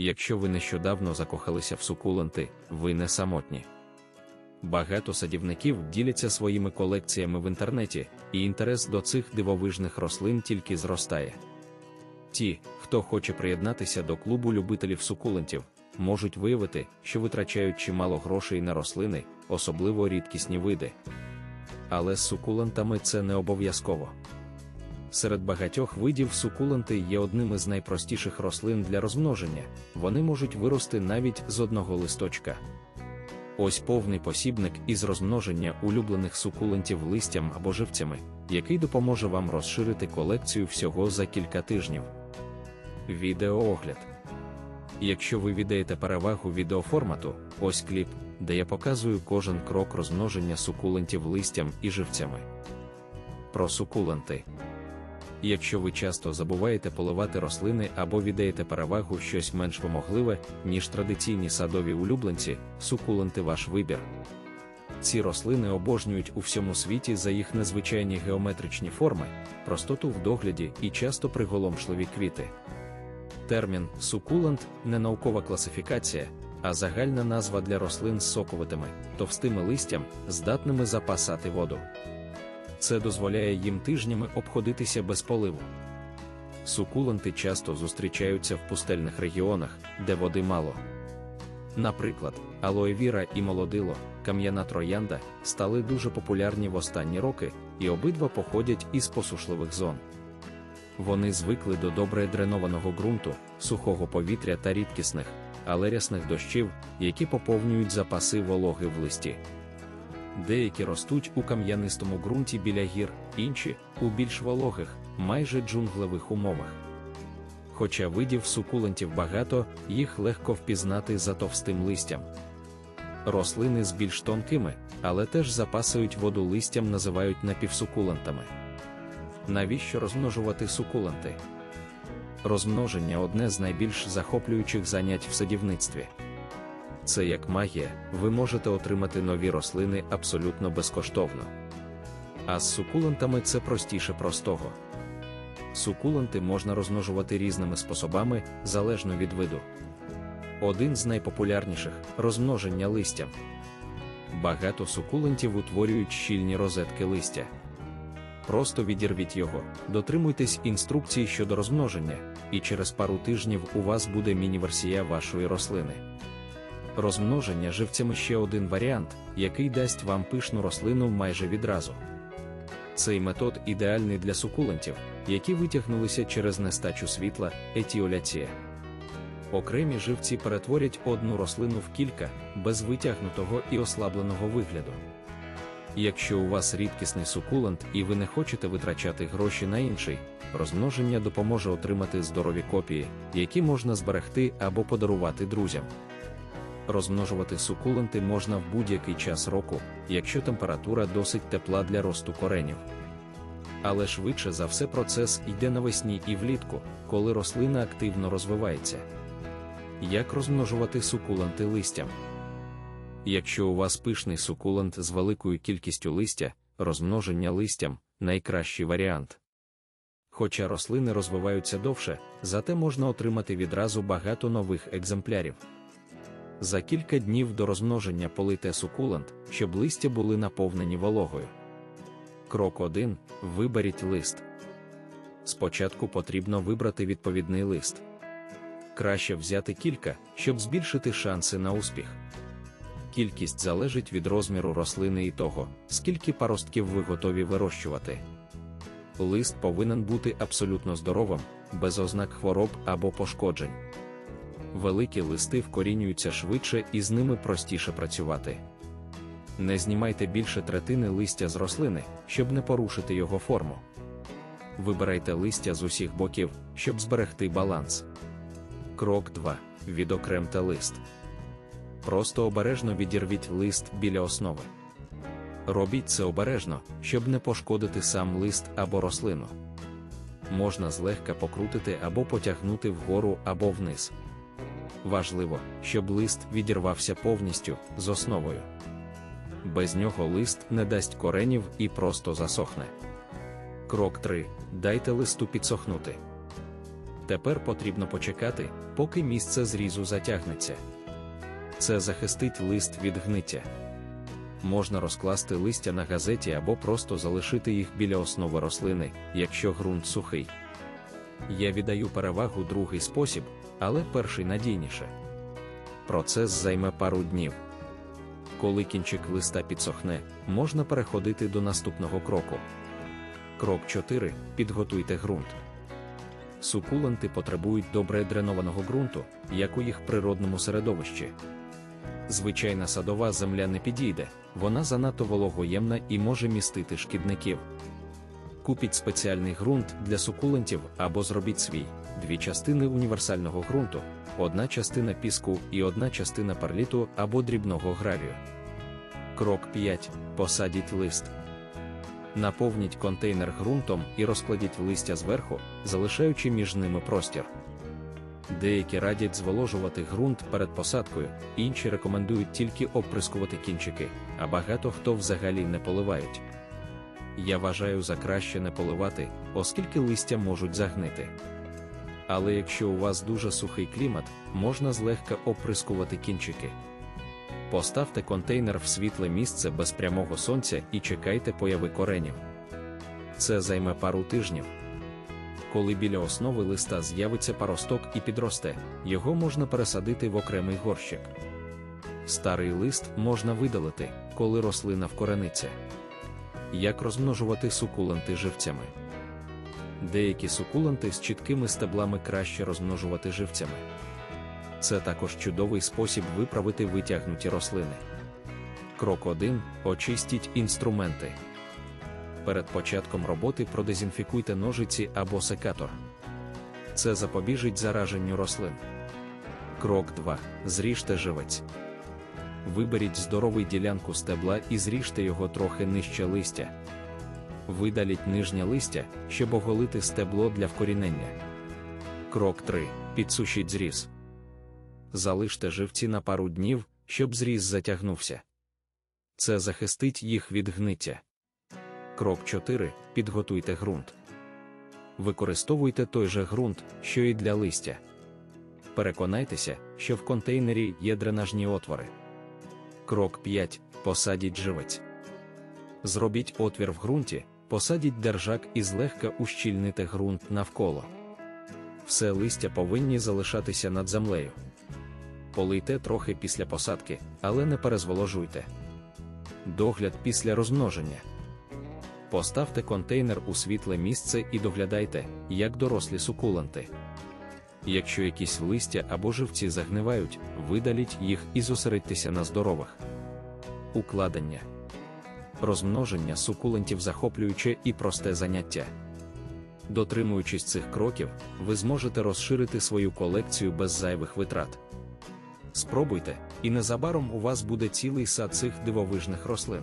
Якщо ви нещодавно закохалися в сукуленти, ви не самотні. Багато садівників діляться своїми колекціями в інтернеті, і інтерес до цих дивовижних рослин тільки зростає. Ті, хто хоче приєднатися до клубу любителів сукулентів, можуть виявити, що витрачають чимало грошей на рослини, особливо рідкісні види. Але з сукулентами це не обов'язково. Серед багатьох видів сукуленти є одним із найпростіших рослин для розмноження, вони можуть вирости навіть з одного листочка. Ось повний посібник із розмноження улюблених сукулентів листям або живцями, який допоможе вам розширити колекцію всього за кілька тижнів. Відеоогляд. Якщо ви віддаєте перевагу відеоформату, ось кліп, де я показую кожен крок розмноження сукулентів листям і живцями. Про сукуленти. Якщо ви часто забуваєте поливати рослини або віддаєте перевагу щось менш вимогливе, ніж традиційні садові улюбленці, сукуленти ваш вибір. Ці рослини обожнюють у всьому світі за їх незвичайні геометричні форми, простоту в догляді і часто приголомшливі квіти. Термін сукулент не наукова класифікація, а загальна назва для рослин з соковитими, товстими листям, здатними запасати воду. Це дозволяє їм тижнями обходитися без поливу. Сукуленти часто зустрічаються в пустельних регіонах, де води мало. Наприклад, алоевіра і молодило, кам'яна троянда стали дуже популярні в останні роки, і обидва походять із посушливих зон. Вони звикли до добре дренованого ґрунту, сухого повітря та рідкісних, але рясних дощів, які поповнюють запаси вологи в листі. Деякі ростуть у кам'янистому ґрунті біля гір, інші у більш вологих, майже джунглевих умовах. Хоча видів сукулентів багато, їх легко впізнати за товстим листям. Рослини з більш тонкими, але теж запасують воду листям називають напівсукулентами. Навіщо розмножувати сукуленти? Розмноження одне з найбільш захоплюючих занять в садівництві. Це як магія, ви можете отримати нові рослини абсолютно безкоштовно. А з сукулентами це простіше простого. Сукуленти можна розмножувати різними способами залежно від виду. Один з найпопулярніших розмноження листям. Багато сукулентів утворюють щільні розетки листя. Просто відірвіть його, дотримуйтесь інструкцій щодо розмноження, і через пару тижнів у вас буде міні-версія вашої рослини. Розмноження живцями ще один варіант, який дасть вам пишну рослину майже відразу. Цей метод ідеальний для сукулентів, які витягнулися через нестачу світла, етіоляція. Окремі живці перетворять одну рослину в кілька, без витягнутого і ослабленого вигляду. Якщо у вас рідкісний сукулент і ви не хочете витрачати гроші на інший, розмноження допоможе отримати здорові копії, які можна зберегти або подарувати друзям. Розмножувати сукуленти можна в будь-який час року, якщо температура досить тепла для росту коренів. Але швидше за все процес йде навесні і влітку, коли рослина активно розвивається. Як розмножувати сукуленти листям? Якщо у вас пишний сукулент з великою кількістю листя, розмноження листям найкращий варіант. Хоча рослини розвиваються довше, зате можна отримати відразу багато нових екземплярів. За кілька днів до розмноження полийте сукулент, щоб листя були наповнені вологою. Крок 1. Виберіть лист. Спочатку потрібно вибрати відповідний лист. Краще взяти кілька, щоб збільшити шанси на успіх. Кількість залежить від розміру рослини і того, скільки паростків ви готові вирощувати. Лист повинен бути абсолютно здоровим, без ознак хвороб або пошкоджень. Великі листи вкорінюються швидше і з ними простіше працювати. Не знімайте більше третини листя з рослини, щоб не порушити його форму. Вибирайте листя з усіх боків, щоб зберегти баланс. Крок 2. Відокремте лист. Просто обережно відірвіть лист біля основи. Робіть це обережно, щоб не пошкодити сам лист або рослину. Можна злегка покрутити або потягнути вгору або вниз. Важливо, щоб лист відірвався повністю з основою. Без нього лист не дасть коренів і просто засохне. Крок 3. Дайте листу підсохнути. Тепер потрібно почекати, поки місце зрізу затягнеться. Це захистить лист від гниття. Можна розкласти листя на газеті або просто залишити їх біля основи рослини, якщо ґрунт сухий. Я віддаю перевагу другий спосіб, але перший надійніше. Процес займе пару днів. Коли кінчик листа підсохне, можна переходити до наступного кроку. Крок 4. Підготуйте ґрунт. Сукуленти потребують добре дренованого ґрунту, як у їх природному середовищі. Звичайна садова земля не підійде, вона занадто вологоємна і може містити шкідників. Купіть спеціальний ґрунт для сукулентів або зробіть свій, дві частини універсального ґрунту, одна частина піску і одна частина перліту або дрібного гравію. Крок 5. Посадіть лист. Наповніть контейнер ґрунтом і розкладіть листя зверху, залишаючи між ними простір. Деякі радять зволожувати ґрунт перед посадкою, інші рекомендують тільки оприскувати кінчики, а багато хто взагалі не поливають. Я вважаю за краще не поливати, оскільки листя можуть загнити. Але якщо у вас дуже сухий клімат, можна злегка оприскувати кінчики. Поставте контейнер в світле місце без прямого сонця і чекайте появи коренів. Це займе пару тижнів. Коли біля основи листа з'явиться паросток і підросте, його можна пересадити в окремий горщик. Старий лист можна видалити, коли рослина вкорениться. Як розмножувати сукуленти живцями? Деякі сукуленти з чіткими стеблами краще розмножувати живцями. Це також чудовий спосіб виправити витягнуті рослини. Крок 1. Очистіть інструменти. Перед початком роботи продезінфікуйте ножиці або секатор. Це запобіжить зараженню рослин. Крок 2. Зріжте живець. Виберіть здоровий ділянку стебла і зріжте його трохи нижче листя. Видаліть нижнє листя, щоб оголити стебло для вкорінення. Крок 3. Підсушіть зріз. Залиште живці на пару днів, щоб зріз затягнувся. Це захистить їх від гниття. Крок 4. Підготуйте ґрунт. Використовуйте той же ґрунт, що і для листя. Переконайтеся, що в контейнері є дренажні отвори. Крок 5. Посадіть живець. Зробіть отвір в ґрунті, посадіть держак і злегка ущільните ґрунт навколо. Все листя повинні залишатися над землею. Полийте трохи після посадки, але не перезволожуйте. Догляд після розмноження. Поставте контейнер у світле місце і доглядайте, як дорослі сукуленти. Якщо якісь листя або живці загнивають, видаліть їх і зосередьтеся на здорових. Укладення. Розмноження сукулентів захоплююче і просте заняття. Дотримуючись цих кроків, ви зможете розширити свою колекцію без зайвих витрат. Спробуйте, і незабаром у вас буде цілий сад цих дивовижних рослин.